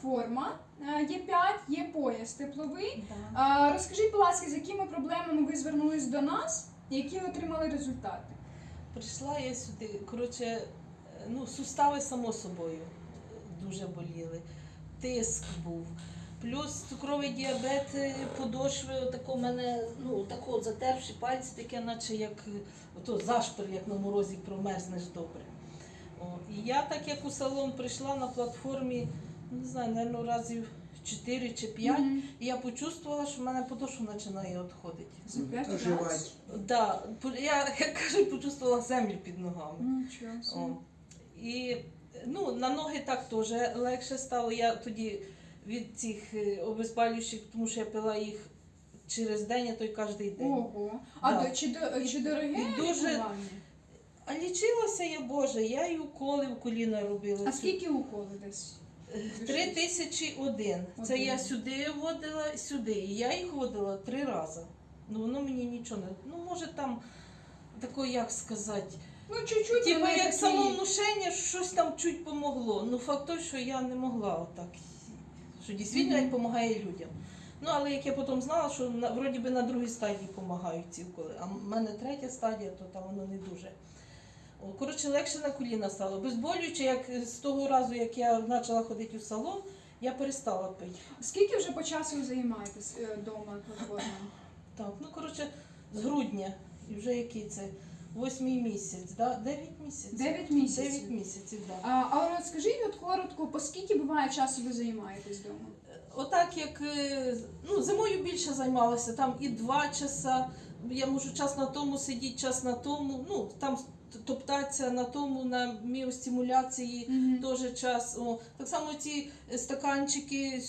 платформа е, є 5, є пояс тепловий. Да. Розкажіть, будь ласка, з якими проблемами ви звернулись до нас, які отримали результати? Прийшла я сюди. Коротше, е, ну, сустави само собою дуже боліли. Тиск був. Плюс цукровий діабет, е, подошви, отако мене, ну, тако затерпші пальці, таке, наче як ото зашпир, як на морозі промерзнеш добре. О, і я так як у салон прийшла на платформі, не знаю, мабуть, разів 4 чи 5, Мгм. і я почувствувала, що в мене подошва починає відходити. За п'ять раз? Оживать. Да, по- я, як кажуть, почувствувала землю під ногами. Нічого О. І ну, на ноги так теж легше стало. Я тоді від цих е, обезболюючих, тому що я пила їх через день, а то й кожен день. Ого. А Да. до, чи, до, чи дороге І дуже- лікування? А лічилася я, Боже, я і уколи в коліна робила. А скільки уколи десь? Три тисячі один. Це Один. я сюди водила, сюди. І я їх водила три рази. Ну воно мені нічого не. Ну, може там тако, як сказати. Ну, чуть-чуть. Вони як такі- самовнушення, щось там чуть помогло. Ну факт той, що я не могла отак. Що дійсно Мгм. допомагає людям. Ну, але як я потім знала, що на, вроді би на другій стадії допомагають ці а в мене третя стадія, то там воно не дуже. Коротше, легше на коліна стало. Безболююче, як з того разу, як я почала ходити у салон, я перестала пити. Скільки вже по часу займаєтесь вдома платформою? Так, ну коротше, з грудня, і вже який це? Восьмий місяць, да? дев'ять місяців. Дев'ять місяців. Дев'ять місяців. Да. А, а от скажіть от коротко, по скільки буває часу ви займаєтесь вдома? Отак як е, ну, зимою більше займалася, там і два часа. Я можу час на тому сидіти, час на тому. Ну там топтатися на тому, на міостимуляції теж час. О, так само ці стаканчики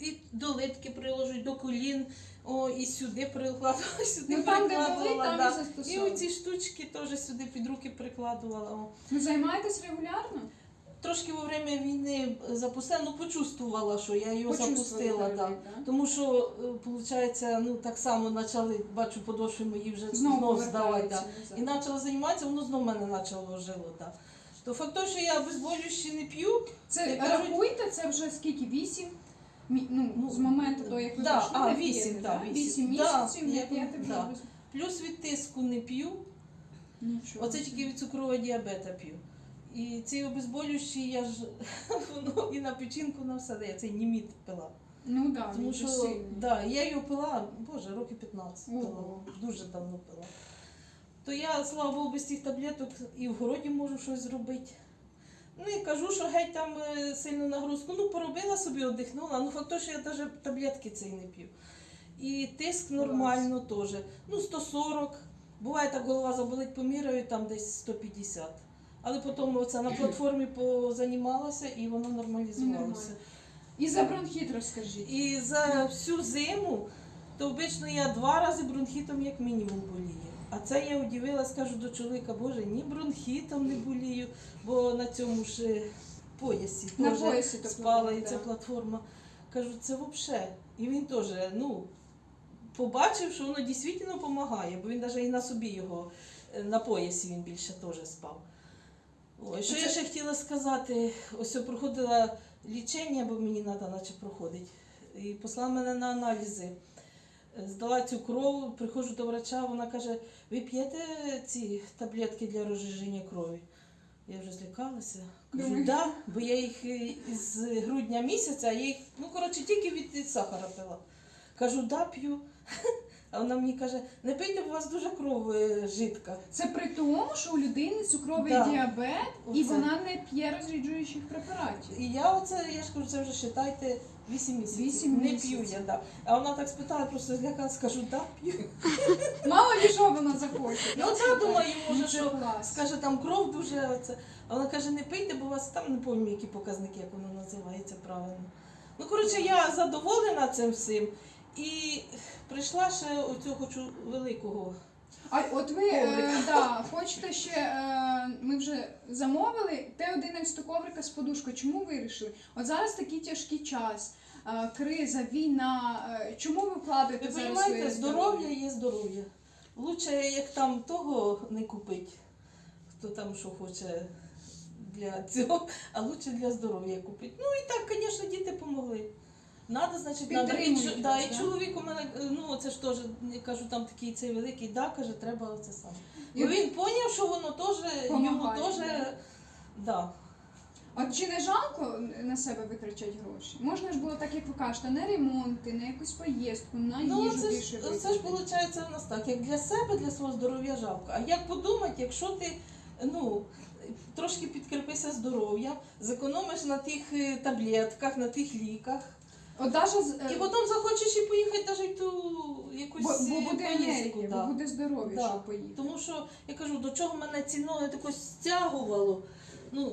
і до литки приложуть, до колін, о, і сюди прикладувала, сюди Ну там, де прикладувала. там да. і у ці оці штучки теж сюди під руки прикладувала. О. Ви займаєтесь регулярно? Трошки во время війни запустила, ну почувствувала, що я його запустила. Да. да? Тому що, виходить, ну так само почали, бачу, подошви мої вже Знову знов здавати. Да. І почала займатися, воно знов мене почало жило. Да. То факт того, що я обезболюючі не п'ю, Це кажуть- рахуйте, це вже скільки? Вісім? Ну, Ну, з моменту того, як ви да, пішли, а, не вісім, п'єте, да, да? вісім. Вісім Да, місяців не я- вже да. плюс від тиску не п'ю, оце тільки від цукрового діабета п'ю. І ці обезболюючі я ж воно і на печінку на все дає, цей німіт пила. Ну да, Тому що да, я його пила, боже, роки 15 пила, Ого. дуже давно пила. То я, слава Богу, без цих таблеток і в городі можу щось зробити. Ну і кажу, що геть там е, сильну нагрузку. Ну, поробила собі, одихнула. Ну, факт, то, що я навіть таблетки цієї не п'ю. І тиск нормально теж. Ну, 140. Буває так голова заболить, поміряю, там десь 150. Але потім оце на платформі позанімалася і воно нормалізувалося. І за бронхіт розкажіть. І за всю зиму, то обично я два рази бронхітом як мінімум болію. А це я удивилась, кажу до чоловіка, боже, ні бронхітом не болію, бо на цьому ж е, поясі На поясі спала і ця платформа. Кажу, це взагалі. І він теж, ну, побачив, що воно дійсно допомагає, бо він навіть і на собі його, е, на поясі він більше теж спав. Ой, що Це- я ще хотіла сказати, ось я проходила лічення, бо мені треба наче проходить. І послала мене на аналізи. Здала цю кров, приходжу до врача, вона каже, ви п'єте ці таблетки для розжиження крові? Я вже злякалася. Кажу, Думаєш? да, бо я їх е, з грудня місяця, я їх, ну коротше, тільки від сахара пила. Кажу, да, п'ю. А вона мені каже, не пийте, бо у вас дуже кров е, жидка. Це при тому, що у людини цукровий Да. діабет і Оце. вона не п'є розріджуючих препаратів. І я оце, я ж кажу, це вже считайте 8 місяців. Вісім не місяців. п'ю я, да. А вона так спитала, просто злякалась, скажу, да, п'ю. Мало ли що вона захоче. Ну так, думаю, може, Ну, це що клас. скаже, там кров дуже оце. А вона каже, не пийте, бо у вас там не пам'ятаю, які показники, як воно називається правильно. Ну, коротше, я задоволена цим всім. І прийшла ще оцього хочу великого. А от ви е, да, хочете ще, е, ми вже замовили Т-11 коврика з подушкою. Чому вирішили? От зараз такий тяжкий час, е, криза, війна. е, чому ви вкладаєте Ви зараз розумієте, здоров'я є здоров'я. Лучше, як там того не купить, хто там що хоче для цього, а лучше для здоров'я купити. Ну і так, звісно, діти помогли. Надо, значить, надо. І, да, і чоловік у мене, е, ну це ж теж, я кажу, там такий цей великий, да, каже, треба оце саме. І він зрозумів, що воно теж, йому теж, да. да. А чи не жалко на себе витрачати гроші? Можна ж було так, як ви кажете, на ремонти, на якусь поїздку, на Ну, їжу це більше ж, це ж виходить у нас так, як для себе, для свого здоров'я жалко. А як подумати, якщо ти ну, трошки підкріпися здоров'ям, зекономиш на тих е, таблетках, на тих ліках, От даже з- е, і потім захочеш і поїхати навіть ту якусь бо, бо е, буде поїздку. енергія, да. бо буде здоров'я, Да. щоб поїхати. Тому що я кажу, до чого мене ці ноги тако стягувало. Ну,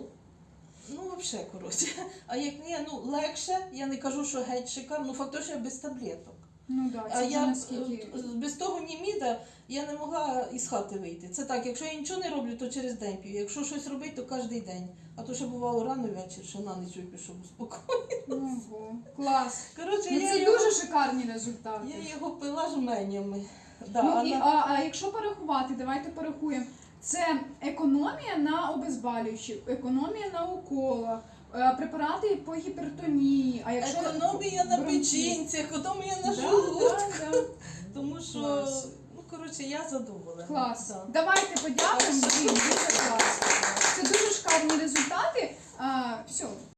ну взагалі, коротше. А як ні, ну легше, я не кажу, що геть шикарно, ну фактично без таблеток. Ну да, А це я наскільки. е, без того німіда я не могла із хати вийти. Це так, якщо я нічого не роблю, то через день п'ю. Якщо щось робити, то кожен день. А то ще бувало рано вечір, що на ніч випив, щоб успокоїти. Ого, клас. Коротше, Ну, я, це його, дуже шикарні результати. я його пила жменями. Да, ну, а і, на- а, а якщо порахувати, давайте порахуємо. Це економія на обезболюючих, економія на уколах, препарати по гіпертонії. А якщо Економія на печінці, економія на Да, желудку. да, да. Тому що, Клас. ну коротше, я задоволена. Клас. Да. Давайте подякуємо. Це дуже шкарні результати. А, все,